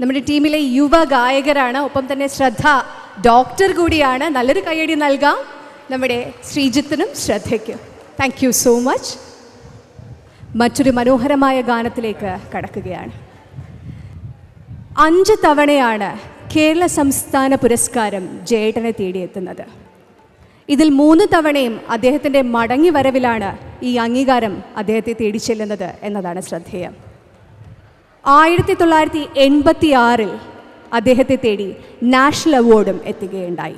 നമ്മുടെ ടീമിലെ യുവ ഗായകരാണ്. ഒപ്പം തന്നെ ശ്രദ്ധ ഡോക്ടർ കൂടിയാണ്. നല്ലൊരു കൈയടി നൽകാം. നമ്മുടെ ശ്രീജിത്തിനും ശ്രദ്ധയ്ക്കും. താങ്ക് യു സോ മച്ച് മറ്റൊരു മനോഹരമായ ഗാനത്തിലേക്ക് കടക്കുകയാണ്. അഞ്ച് തവണയാണ് കേരള സംസ്ഥാന പുരസ്കാരം ജേട്ടനെ തേടിയെത്തുന്നത്. ഇതിൽ മൂന്ന് തവണയും അദ്ദേഹത്തിന്റെ മടങ്ങി വരവിലാണ് ഈ അംഗീകാരം അദ്ദേഹത്തെ തേടി ചെല്ലുന്നത് എന്നതാണ് ശ്രദ്ധേയം. ആയിരത്തി തൊള്ളായിരത്തി എൺപത്തി ആറിൽ അദ്ദേഹത്തെ തേടി നാഷണൽ അവാർഡും എത്തുകയുണ്ടായി.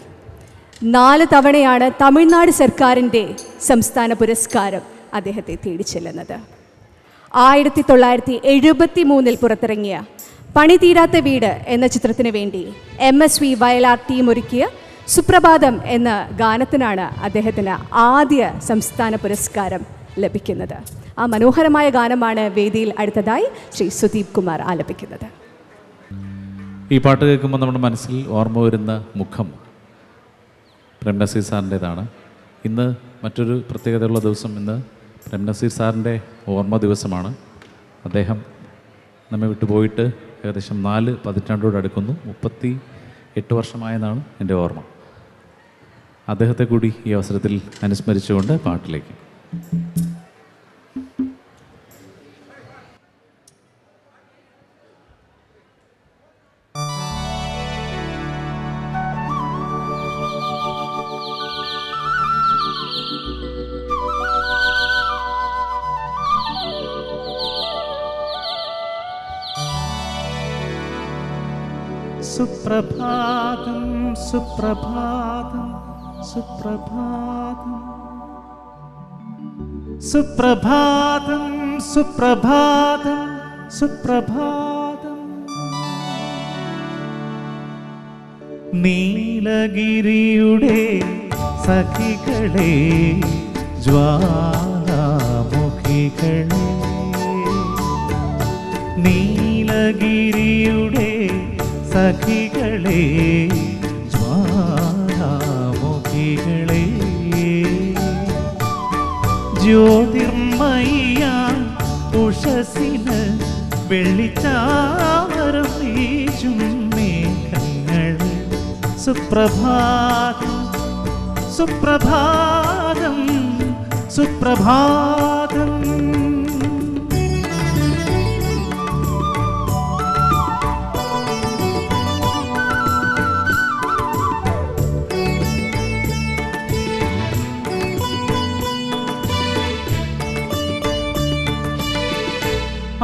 നാല് തവണയാണ് തമിഴ്നാട് സർക്കാരിന്റെ സംസ്ഥാന പുരസ്കാരം അദ്ദേഹത്തെ തേടി ചെല്ലുന്നത്. ആയിരത്തി തൊള്ളായിരത്തി എഴുപത്തി മൂന്നിൽ പുറത്തിറങ്ങിയ പണി തീരാത്ത വീട് എന്ന ചിത്രത്തിന് വേണ്ടി M S V Vayalar team ഒരുക്കിയ സുപ്രഭാതം എന്ന ഗാനത്തിനാണ് അദ്ദേഹത്തിന് ആദ്യ സംസ്ഥാന പുരസ്കാരം ലഭിക്കുന്നത്. ആ മനോഹരമായ ഗാനമാണ് വേദിയിൽ അടുത്തതായി ശ്രീ സുദീപ് കുമാർ ആലപിക്കുന്നത്. ഈ പാട്ട് കേൾക്കുമ്പോൾ നമ്മുടെ മനസ്സിൽ ഓർമ്മ വരുന്ന മുഖം പ്രേംനസീർ സാറിന്റെതാണ്. ഇന്ന് മറ്റൊരു പ്രത്യേകതയുള്ള ദിവസം ഇന്ന് പ്രേംനസീർ സാറിന്റെ ഓർമ്മ ദിവസമാണ്. അദ്ദേഹം നമ്മെ വിട്ടുപോയിട്ട് ഏകദേശം നാല് പതിറ്റാണ്ടോട് അടുക്കുന്നു. മുപ്പത്തി എട്ട് വർഷമായെന്നാണ് എന്റെ ഓർമ്മ. അദ്ദേഹത്തെ കൂടി ഈ അവസരത്തിൽ അനുസ്മരിച്ചുകൊണ്ട് പാട്ടിലേക്ക്. സുപ്രഭാതം സുപ്രഭാതം സുപ്രഭാതം സുപ്രഭാതം സുപ്രഭാതം സുപ്രഭാതം നീലഗിരിയുടെ സഖികളെ ജ്വാലാമുഖികളെ നീലഗിരിയുടെ സഖികളെ ജ്വാലാമുഖികളെ. ജ്യോതിർമയ്യ ഉഷസിന് വെള്ളിച്ചാമരം വീശും മേഘങ്ങൾ. സുപ്രഭാതം സുപ്രഭാതം സുപ്രഭാതം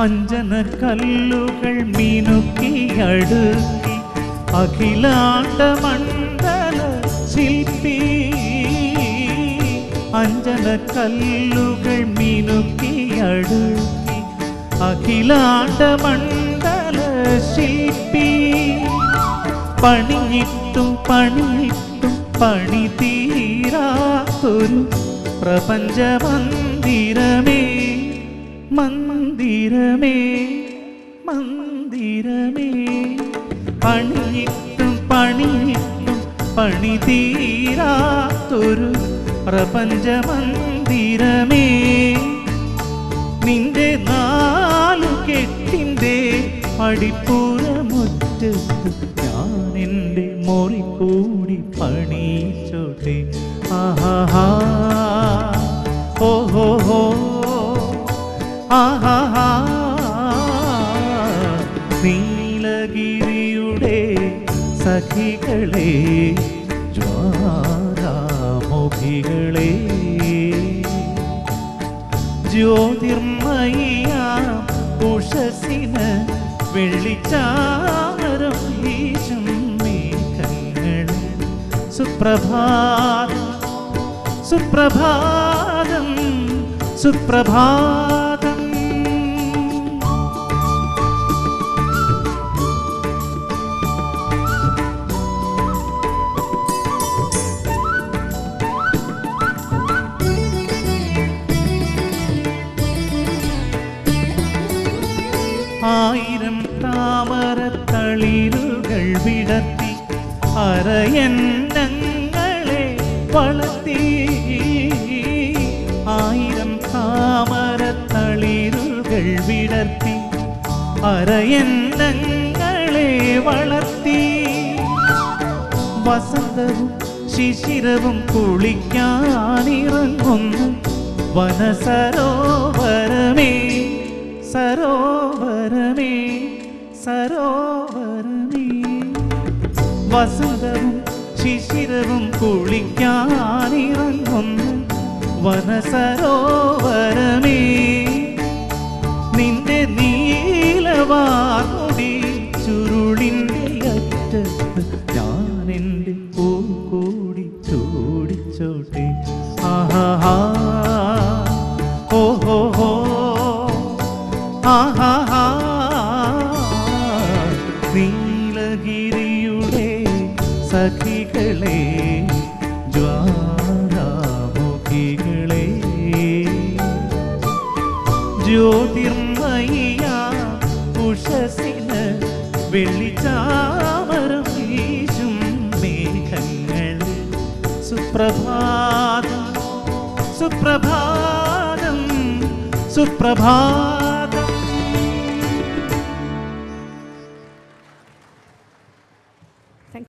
അഞ്ജന കല്ലുകൾ മീനുക്കി അടുക്കി അഖിലാണ്ട മണ്ഡല ശില്പി. അഞ്ജന കല്ലുകൾ മീനുക്കി അടുക്കി അഖിലാണ്ട മണ്ഡല ശില്പി. പണിയിട്ടും പണിയിട്ടും പണി തീരാത്തൊരു പ്രപഞ്ചമന്ദിരമേ. മന്ദിരമേ മന്ദിരമേ. പണിയിട്ടും പണിയിട്ടും പണി തീരാത്തൊരു പ്രപഞ്ച മന്ദിരമേ. നിന്റെ നാലു കെട്ടിന്റെ പടിപ്പുറമുറ്റത്ത് ഞാൻ എന്റെ മുറി കൂടി പണിച്ചോട്ടെ ആഹാ ഓഹോ ഹോ. ആഹാ. നീലഗിരിയുടെ സഖികളെ ജ്വാലാമുഖികളെ. ജ്യോതിർമയ ഉഷസിന് വെള്ളിച്ചാമരം വീശും മേഘങ്ങൾ സുപ്രഭാതം സുപ്രഭാതം സുപ്രഭാതം ആയിരം താമരത്തളിരുകൾ വിടത്തി അരയന്നങ്ങളെ വളർത്തി ആയിരം താമരത്തളിരുകൾ വിടർത്തി അരയന്നങ്ങളെ വളർത്തി വസന്തവും ശിശിരവും കുളിക്കാനിറങ്ങുന്നു വനസരോവരമേ സരോവരമേ സരോവരമേ. വസന്തവും ശിശിരവും കുളിക്കാനിറങ്ങുന്നു. വനസരോവരമേ നിന്റെ നീലവാർമുടി ചുരുളിന്റെ അറ്റത്ത് ഞാൻ എന്റെ പൂ കൂടി ചൂടിച്ചോട്ടെ. ആഹാ ഓ ഹോ. ഹോ ആഹാ നീലഗിരിയുടെ സഖികളെ ജ്വാലാമുഖികളെ. ജ്യോതിർമയ ഉഷസിന് വെള്ളിച്ചാമരം വീശും മേഘങ്ങൾ. സുപ്രഭാതം സുപ്രഭാതം സുപ്രഭാതം.